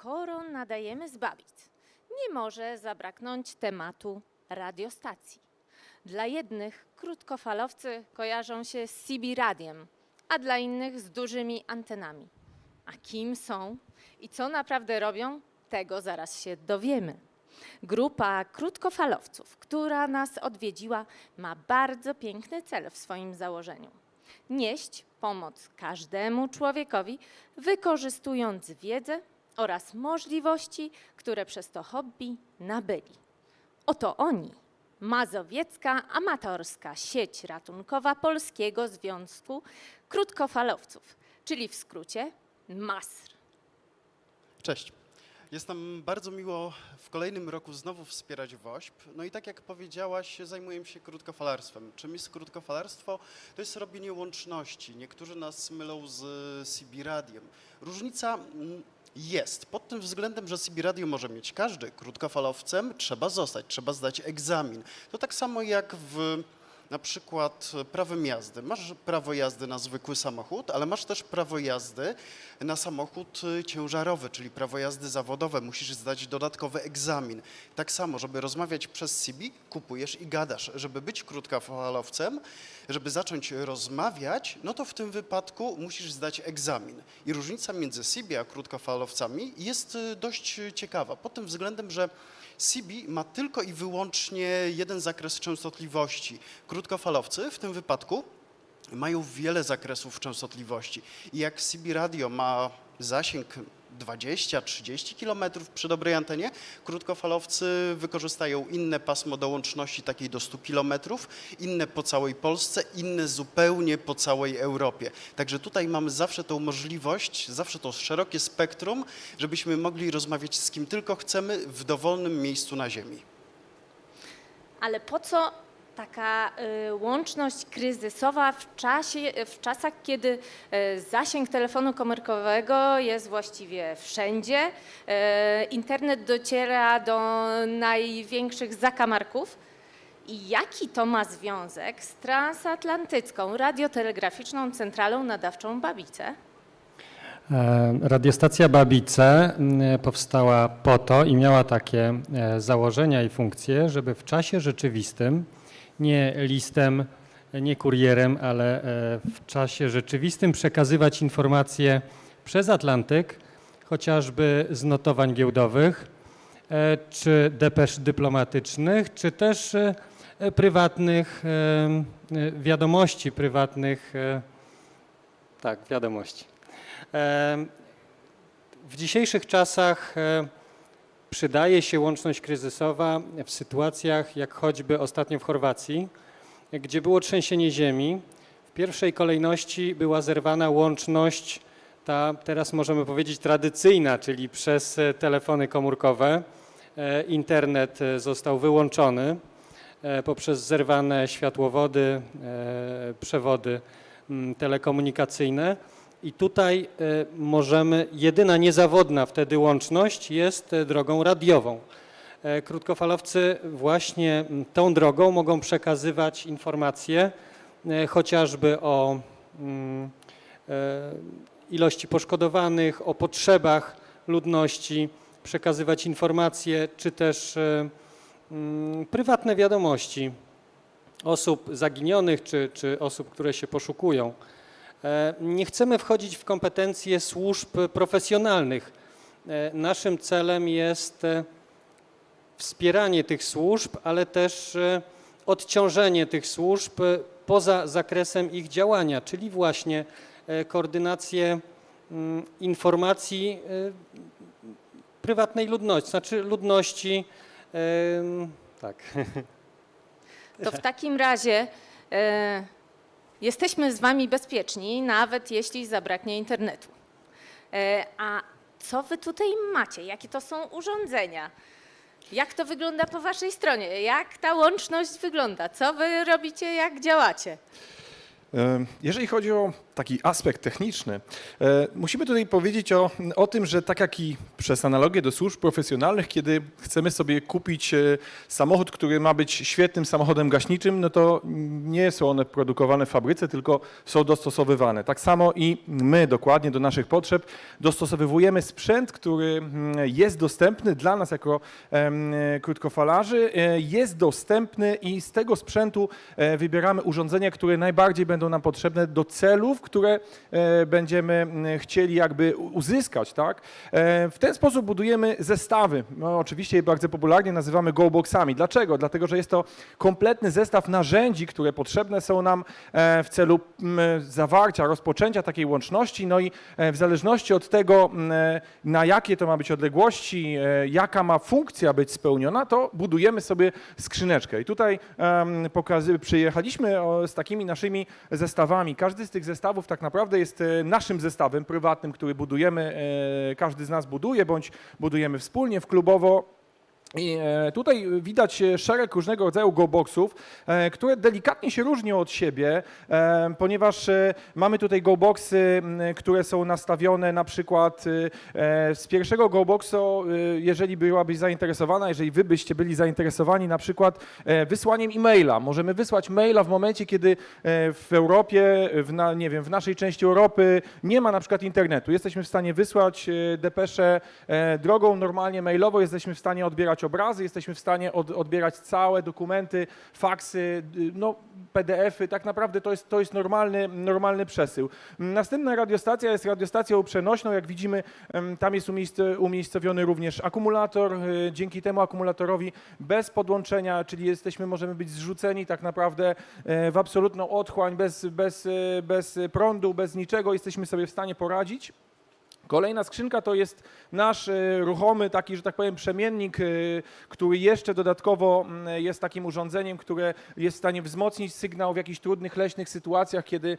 skoro nadajemy z Babic, nie może zabraknąć tematu radiostacji. Dla jednych krótkofalowcy kojarzą się z CB radiem, a dla innych z dużymi antenami. A kim są i co naprawdę robią, tego zaraz się dowiemy. Grupa krótkofalowców, która nas odwiedziła, ma bardzo piękny cel w swoim założeniu. Nieść pomoc każdemu człowiekowi, wykorzystując wiedzę oraz możliwości, które przez to hobby nabyli. Oto oni, Mazowiecka Amatorska Sieć Ratunkowa Polskiego Związku Krótkofalowców, czyli w skrócie MASR. Cześć. Jest nam bardzo miło w kolejnym roku znowu wspierać WOŚP. No i tak jak powiedziałaś, zajmujemy się krótkofalarstwem. Czym jest krótkofalarstwo? To jest robienie łączności. Niektórzy nas mylą z CB radiem. Różnica mm, jest pod tym względem, że CB radio może mieć każdy. Krótkofalowcem trzeba zostać, trzeba zdać egzamin. To tak samo jak w na przykład prawem jazdy. Masz prawo jazdy na zwykły samochód, ale masz też prawo jazdy na samochód y, ciężarowy, czyli prawo jazdy zawodowe. Musisz zdać dodatkowy egzamin. Tak samo, żeby rozmawiać przez CB, kupujesz i gadasz. Żeby być krótkofalowcem, żeby zacząć rozmawiać, no to w tym wypadku musisz zdać egzamin. I różnica między CB a krótkofalowcami jest y, dość ciekawa, pod tym względem, że CB ma tylko i wyłącznie jeden zakres częstotliwości. Krótkofalowcy w tym wypadku mają wiele zakresów częstotliwości. I jak CB radio ma zasięg 20-30 km przy dobrej antenie, krótkofalowcy wykorzystają inne pasmo do łączności takiej do 100 km, inne po całej Polsce, inne zupełnie po całej Europie. Także tutaj mamy zawsze tą możliwość, zawsze to szerokie spektrum, żebyśmy mogli rozmawiać z kim tylko chcemy w dowolnym miejscu na Ziemi. Ale po co taka y, łączność kryzysowa w, czasie, w czasach, kiedy y, zasięg telefonu komórkowego jest właściwie wszędzie, y, internet dociera do największych zakamarków? I jaki to ma związek z transatlantycką radiotelegraficzną centralą nadawczą Babice? E, Radiostacja Babice m, powstała po to i miała takie e, założenia i funkcje, żeby w czasie rzeczywistym, nie listem, nie kurierem, ale e, w czasie rzeczywistym przekazywać informacje przez Atlantyk, chociażby z notowań giełdowych, e, czy depesz dyplomatycznych, czy też e, prywatnych wiadomości, prywatnych, tak, wiadomości. W dzisiejszych czasach przydaje się łączność kryzysowa w sytuacjach jak choćby ostatnio w Chorwacji, gdzie było trzęsienie ziemi. W pierwszej kolejności była zerwana łączność, ta teraz możemy powiedzieć tradycyjna, czyli przez e, telefony komórkowe. E, Internet e, został wyłączony poprzez zerwane światłowody, przewody telekomunikacyjne. I tutaj e, możemy, jedyna niezawodna wtedy łączność jest e, drogą radiową. E, Krótkofalowcy właśnie tą drogą mogą przekazywać informacje chociażby o mm, ilości poszkodowanych, o potrzebach ludności, przekazywać informacje, czy też mm, prywatne wiadomości osób zaginionych, czy, czy osób, które się poszukują. E, Nie chcemy wchodzić w kompetencje służb profesjonalnych. E, Naszym celem jest e, wspieranie tych służb, ale też odciążenie tych służb poza zakresem ich działania, czyli właśnie koordynację mm, informacji prywatnej ludności, znaczy ludności, tak. To w takim razie jesteśmy z Wami bezpieczni, nawet jeśli zabraknie internetu. E, a co Wy tutaj macie? Jakie to są urządzenia? Jak to wygląda po Waszej stronie? Jak ta łączność wygląda? Co Wy robicie, jak działacie? E, Jeżeli chodzi o taki aspekt techniczny. E, Musimy tutaj powiedzieć o, o tym, że tak jak i przez analogię do służb profesjonalnych, kiedy chcemy sobie kupić e, samochód, który ma być świetnym samochodem gaśniczym, no to nie są one produkowane w fabryce, tylko są dostosowywane. Tak samo i my dokładnie do naszych potrzeb dostosowujemy sprzęt, który mm, jest dostępny dla nas jako krótkofalarzy, e, jest dostępny i z tego sprzętu wybieramy urządzenia, które najbardziej będą nam potrzebne do celów, które e, będziemy chcieli jakby uzyskać. Tak? E, W ten sposób budujemy zestawy. No, oczywiście je bardzo popularnie nazywamy go-boxami. Dlaczego? Dlatego, że jest to kompletny zestaw narzędzi, które potrzebne są nam e, w celu zawarcia, rozpoczęcia takiej łączności. No i w zależności od tego, na jakie to ma być odległości, jaka ma funkcja być spełniona, to budujemy sobie skrzyneczkę. I tutaj pokazy- przyjechaliśmy z takimi naszymi zestawami. Każdy z tych zestawów tak naprawdę jest e, naszym zestawem prywatnym, który budujemy, e, każdy z nas buduje, bądź budujemy wspólnie, w klubowo. I e, tutaj widać e, szereg różnego rodzaju go-boxów, e, które delikatnie się różnią od siebie, ponieważ mamy tutaj go-boxy, które są nastawione na przykład z pierwszego go-boxu, jeżeli byłabyś zainteresowana, jeżeli wy byście byli zainteresowani na przykład wysłaniem e-maila. Możemy wysłać maila w momencie, kiedy w Europie, w, nie wiem, w naszej części Europy nie ma na przykład internetu. Jesteśmy w stanie wysłać e, depeszę e, drogą normalnie mailową, jesteśmy w stanie odbierać obrazy, jesteśmy w stanie od, odbierać całe dokumenty, faksy, y, no, PDF-y. Tak naprawdę to jest, to jest normalny, normalny przesył. Następna radiostacja jest radiostacją przenośną. Jak widzimy, tam jest umiejsc- umiejscowiony również akumulator. Y, Dzięki temu akumulatorowi bez podłączenia, czyli jesteśmy, możemy być zrzuceni tak naprawdę e, w absolutną otchłań, bez, bez, e, bez prądu, bez niczego, jesteśmy sobie w stanie poradzić. Kolejna skrzynka to jest nasz e, ruchomy, taki, że tak powiem, przemiennik, e, który jeszcze dodatkowo mm, jest takim urządzeniem, które jest w stanie wzmocnić sygnał w jakichś trudnych leśnych sytuacjach, kiedy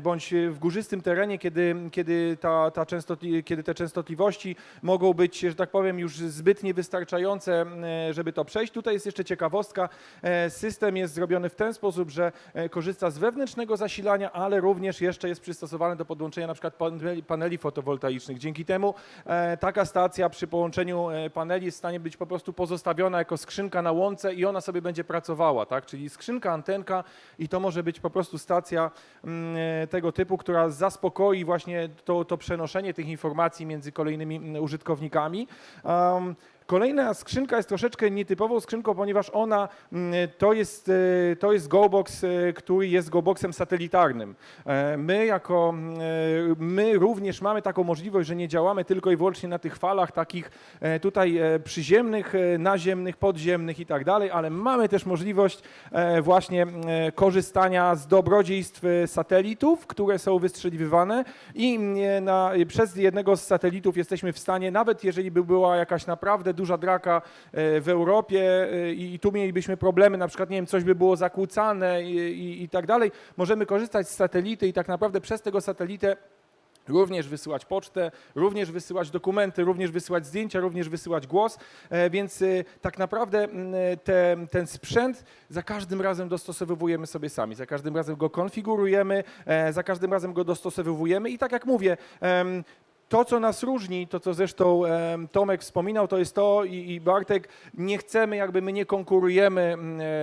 bądź w górzystym terenie, kiedy, kiedy, ta, ta częstotli, kiedy te częstotliwości mogą być, że tak powiem, już zbyt niewystarczające, e, żeby to przejść. Tutaj jest jeszcze ciekawostka. E, System jest zrobiony w ten sposób, że e, korzysta z wewnętrznego zasilania, ale również jeszcze jest przystosowany do podłączenia na przykład paneli, paneli fotowoltaicznych. Dzięki temu e, taka stacja przy połączeniu e, paneli jest w stanie być po prostu pozostawiona jako skrzynka na łące i ona sobie będzie pracowała, tak? Czyli skrzynka, antenka i to może być po prostu stacja mm, e, tego typu, która zaspokoi właśnie to, to przenoszenie tych informacji między kolejnymi mm, użytkownikami. Um, Kolejna skrzynka jest troszeczkę nietypową skrzynką, ponieważ ona mm, to jest, e, to jest GoBox, e, który jest GoBoxem satelitarnym. E, My jako, mm, my również mamy taką możliwość, że nie działamy tylko i wyłącznie na tych falach takich tutaj przyziemnych, naziemnych, podziemnych i tak dalej, ale mamy też możliwość właśnie korzystania z dobrodziejstw satelitów, które są wystrzeliwywane i mm, na, przez jednego z satelitów jesteśmy w stanie, nawet jeżeli by była jakaś naprawdę duża draka e, w Europie e, i tu mielibyśmy problemy, na przykład, nie wiem, coś by było zakłócane i, i, i tak dalej, możemy korzystać z satelity i tak naprawdę przez tego satelitę Również wysyłać pocztę, również wysyłać dokumenty, również wysyłać zdjęcia, również wysyłać głos, e, więc tak naprawdę te, ten sprzęt za każdym razem dostosowujemy sobie sami, za każdym razem go konfigurujemy, za każdym razem go dostosowujemy. I tak jak mówię, to, co nas różni, to co zresztą Tomek wspominał, to jest to i, Bartek, nie chcemy, jakby my nie konkurujemy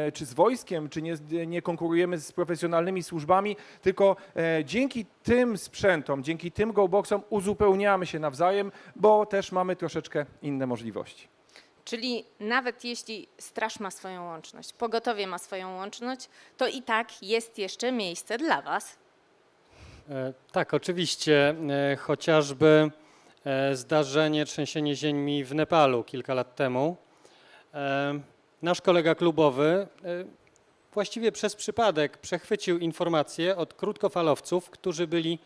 e, czy z wojskiem, czy nie, nie konkurujemy z profesjonalnymi służbami, tylko e, dzięki tym sprzętom, dzięki tym go-boxom uzupełniamy się nawzajem, bo też mamy troszeczkę inne możliwości. Czyli nawet jeśli straż ma swoją łączność, pogotowie ma swoją łączność, to i tak jest jeszcze miejsce dla Was. E, Tak, oczywiście. E, Chociażby e, zdarzenie, trzęsienie ziemi w Nepalu kilka lat temu. Nasz kolega klubowy właściwie przez przypadek przechwycił informacje od krótkofalowców, którzy byli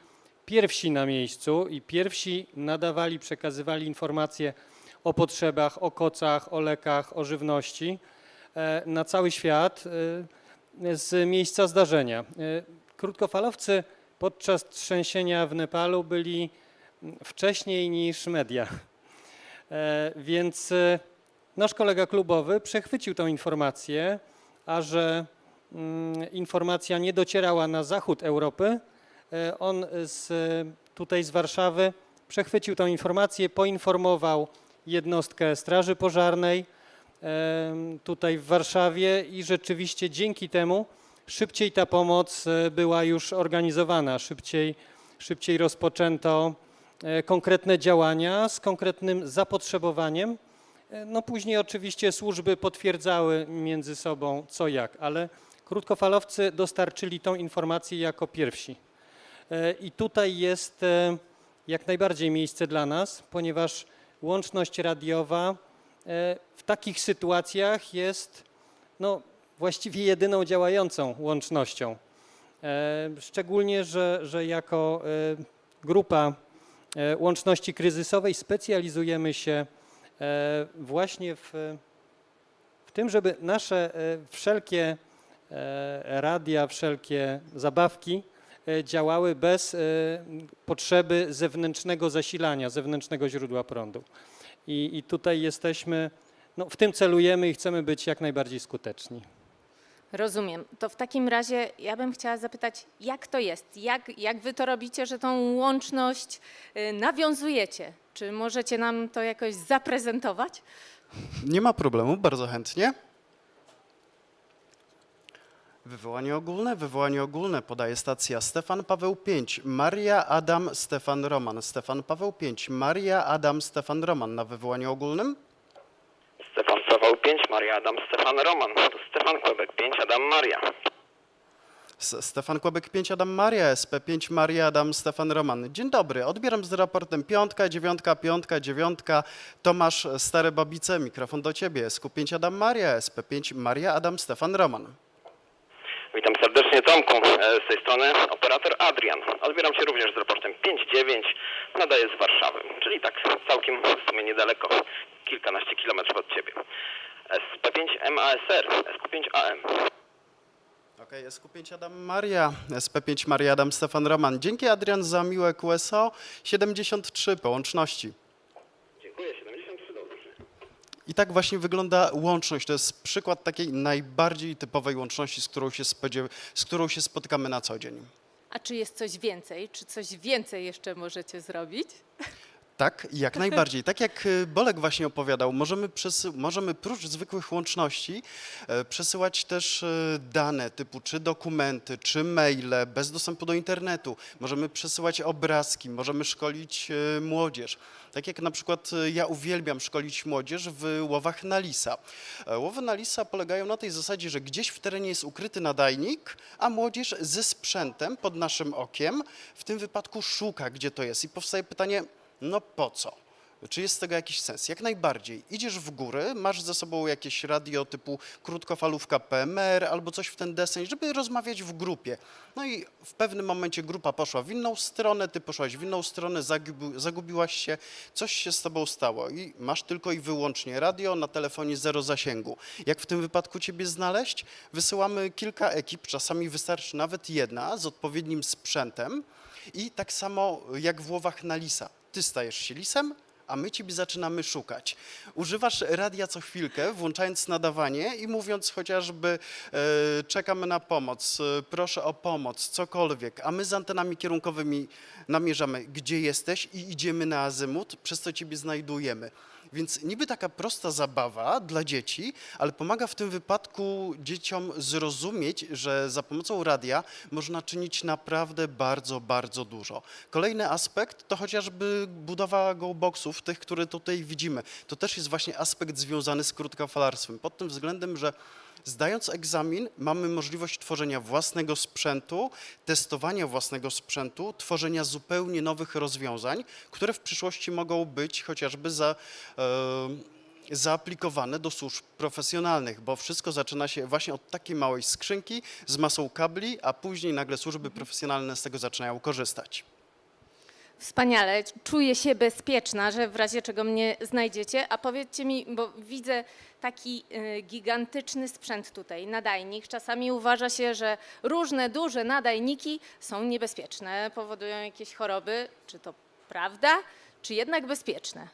pierwsi na miejscu i pierwsi nadawali, przekazywali informacje o potrzebach, o kocach, o lekach, o żywności na cały świat z miejsca zdarzenia. Krótkofalowcy podczas trzęsienia w Nepalu byli wcześniej niż media. E, Więc e, nasz kolega klubowy przechwycił tą informację, a że mm, informacja nie docierała na zachód Europy, E, On z, tutaj z Warszawy przechwycił tą informację, poinformował jednostkę Straży Pożarnej tutaj w Warszawie i rzeczywiście dzięki temu szybciej ta pomoc e, była już organizowana, szybciej, szybciej rozpoczęto e, konkretne działania z konkretnym zapotrzebowaniem. E, No później oczywiście służby potwierdzały między sobą co jak, ale krótkofalowcy dostarczyli tą informację jako pierwsi. I tutaj jest jak najbardziej miejsce dla nas, ponieważ łączność radiowa w takich sytuacjach jest no, właściwie jedyną działającą łącznością. E, Szczególnie, że, że jako e, grupa e, łączności kryzysowej specjalizujemy się właśnie w, w tym, żeby nasze wszelkie radia, wszelkie zabawki działały bez potrzeby zewnętrznego zasilania, zewnętrznego źródła prądu. I, i tutaj jesteśmy, no, w tym celujemy i chcemy być jak najbardziej skuteczni. Rozumiem. To w takim razie ja bym chciała zapytać, jak to jest? Jak, jak wy to robicie, że tą łączność y, nawiązujecie? Czy możecie nam to jakoś zaprezentować? Nie ma problemu, bardzo chętnie. Wywołanie ogólne, wywołanie ogólne podaje stacja Stefan Paweł 5, Maria Adam Stefan Roman. Stefan Paweł 5, Maria Adam Stefan Roman na wywołaniu ogólnym. Stefan Paweł 5, Maria Adam, Stefan Roman. To Stefan Kłebek 5, Adam Maria. Stefan Kłebek 5, Adam Maria, SP5, Maria Adam Stefan Roman. Dzień dobry, odbieram z raportem piątka, dziewiątka, piątka, dziewiątka. Tomasz Stare Babice, mikrofon do ciebie. SQ5 Adam Maria, SP5 Maria Adam Stefan Roman. Witam serdecznie Tomku, E, z tej strony operator Adrian. Odbieram Cię również z raportem 5.9, nadaję z Warszawy, czyli tak całkiem w sumie niedaleko, kilkanaście kilometrów od Ciebie. SP5 MASR, SQ5AM. Okej, SQ5 Adam Maria, SP5 Maria Adam Stefan Roman. Dzięki Adrian za miłe QSO 73 po łączności. Dziękuję, 73 dobrze. I tak właśnie wygląda łączność. To jest przykład takiej najbardziej typowej łączności, z którą się, z którą się spotykamy na co dzień. A czy jest coś więcej? Czy coś więcej jeszcze możecie zrobić? Tak, jak najbardziej. Tak jak y, Bolek właśnie opowiadał, możemy, możemy prócz zwykłych łączności e, przesyłać też e, dane typu czy dokumenty, czy maile bez dostępu do internetu. Możemy przesyłać obrazki, możemy szkolić e, młodzież. Tak jak na przykład ja uwielbiam szkolić młodzież w łowach na lisa. Łowy na lisa polegają na tej zasadzie, że gdzieś w terenie jest ukryty nadajnik, a młodzież ze sprzętem pod naszym okiem w tym wypadku szuka, gdzie to jest. I powstaje pytanie, no po co? Czy jest z tego jakiś sens? Jak najbardziej. Idziesz w góry, masz ze sobą jakieś radio typu krótkofalówka PMR albo coś w ten deseń, żeby rozmawiać w grupie. No i w pewnym momencie grupa poszła w inną stronę, ty poszłaś w inną stronę, zagubi, zagubiłaś się, coś się z tobą stało i masz tylko i wyłącznie radio, na telefonie zero zasięgu. Jak w tym wypadku ciebie znaleźć? Wysyłamy kilka ekip, czasami wystarczy nawet jedna z odpowiednim sprzętem i tak samo jak w łowach na lisa. Ty stajesz się lisem, a my ciebie zaczynamy szukać. Używasz radia co chwilkę, włączając nadawanie i mówiąc chociażby e, na pomoc, e, proszę o pomoc, cokolwiek, a my z antenami kierunkowymi namierzamy, gdzie jesteś i idziemy na azymut, przez co ciebie znajdujemy. Więc niby taka prosta zabawa dla dzieci, ale pomaga w tym wypadku dzieciom zrozumieć, że za pomocą radia można czynić naprawdę bardzo, bardzo dużo. Kolejny aspekt to chociażby budowa goalboxów, tych, które tutaj widzimy. To też jest właśnie aspekt związany z krótkofalarstwem. Pod tym względem, że Zdając egzamin, mamy możliwość tworzenia własnego sprzętu, testowania własnego sprzętu, tworzenia zupełnie nowych rozwiązań, które w przyszłości mogą być chociażby za, e, zaaplikowane do służb profesjonalnych, bo wszystko zaczyna się właśnie od takiej małej skrzynki z masą kabli, a później nagle służby profesjonalne z tego zaczynają korzystać. Wspaniale, czuję się bezpieczna, że w razie czego mnie znajdziecie. A powiedzcie mi, bo widzę taki y, gigantyczny sprzęt tutaj, nadajnik. Czasami uważa się, że różne duże nadajniki są niebezpieczne, powodują jakieś choroby. Czy to prawda, czy jednak bezpieczne?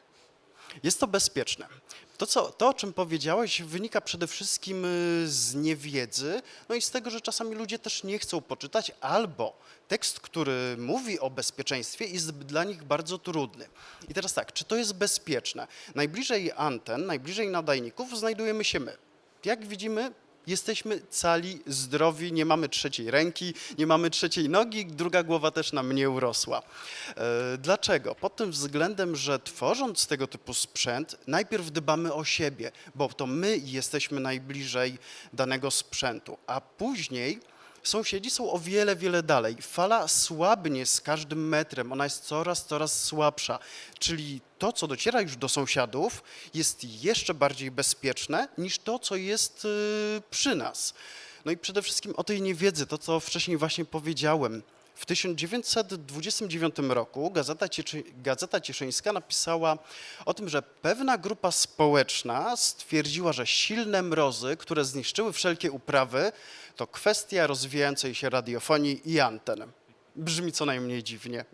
Jest to bezpieczne. To, co, to, o czym powiedziałeś, wynika przede wszystkim y, z niewiedzy, no i z tego, że czasami ludzie też nie chcą poczytać, albo tekst, który mówi o bezpieczeństwie, jest dla nich bardzo trudny. I teraz tak, czy to jest bezpieczne? Najbliżej anten, najbliżej nadajników znajdujemy się my. Jak widzimy, jesteśmy cali, zdrowi, nie mamy trzeciej ręki, nie mamy trzeciej nogi, druga głowa też nam nie urosła. E, Dlaczego? Pod tym względem, że tworząc tego typu sprzęt, najpierw dbamy o siebie, bo to my jesteśmy najbliżej danego sprzętu, a później sąsiedzi są o wiele, wiele dalej. Fala słabnie z każdym metrem, ona jest coraz, coraz słabsza. Czyli to, co dociera już do sąsiadów, jest jeszcze bardziej bezpieczne niż to, co jest y, przy nas. No i przede wszystkim o tej niewiedzy, to co wcześniej właśnie powiedziałem. W 1929 roku Gazeta, Gazeta Cieszyńska napisała o tym, że pewna grupa społeczna stwierdziła, że silne mrozy, które zniszczyły wszelkie uprawy, to kwestia rozwijającej się radiofonii i anten. Brzmi co najmniej dziwnie.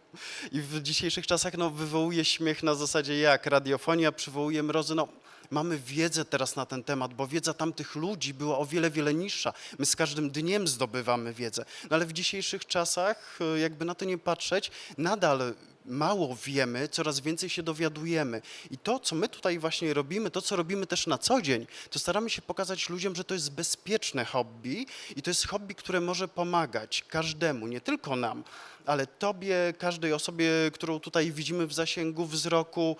I w dzisiejszych czasach no, wywołuje śmiech na zasadzie jak radiofonia przywołuje mrozy. No, mamy wiedzę teraz na ten temat, bo wiedza tamtych ludzi była o wiele, wiele niższa. My z każdym dniem zdobywamy wiedzę. No, ale w dzisiejszych czasach, y, jakby na to nie patrzeć, nadal mało wiemy, coraz więcej się dowiadujemy. I to, co my tutaj właśnie robimy, to, co robimy też na co dzień, to staramy się pokazać ludziom, że to jest bezpieczne hobby i to jest hobby, które może pomagać każdemu, nie tylko nam, ale tobie, każdej osobie, którą tutaj widzimy w zasięgu wzroku,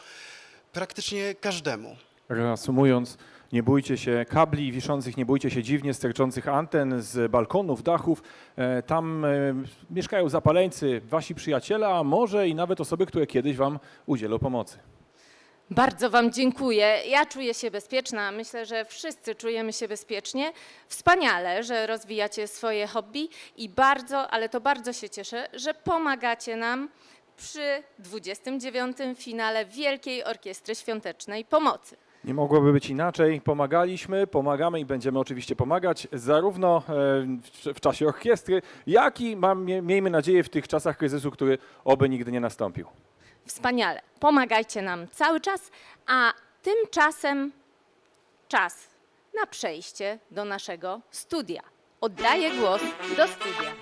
praktycznie każdemu. Reasumując, nie bójcie się kabli wiszących, nie bójcie się dziwnie sterczących anten z balkonów, dachów. E, Tam e, mieszkają zapaleńcy, wasi przyjaciele, a może i nawet osoby, które kiedyś wam udzielą pomocy. Bardzo Wam dziękuję. Ja czuję się bezpieczna. Myślę, że wszyscy czujemy się bezpiecznie. Wspaniale, że rozwijacie swoje hobby i bardzo, ale to bardzo się cieszę, że pomagacie nam przy 29. finale Wielkiej Orkiestry Świątecznej Pomocy. Nie mogłoby być inaczej. Pomagaliśmy, pomagamy i będziemy oczywiście pomagać zarówno e, w, czasie orkiestry, jak i mam, mie- miejmy nadzieję w tych czasach kryzysu, który oby nigdy nie nastąpił. Wspaniale. Pomagajcie nam cały czas, a tymczasem czas na przejście do naszego studia. Oddaję głos do studia.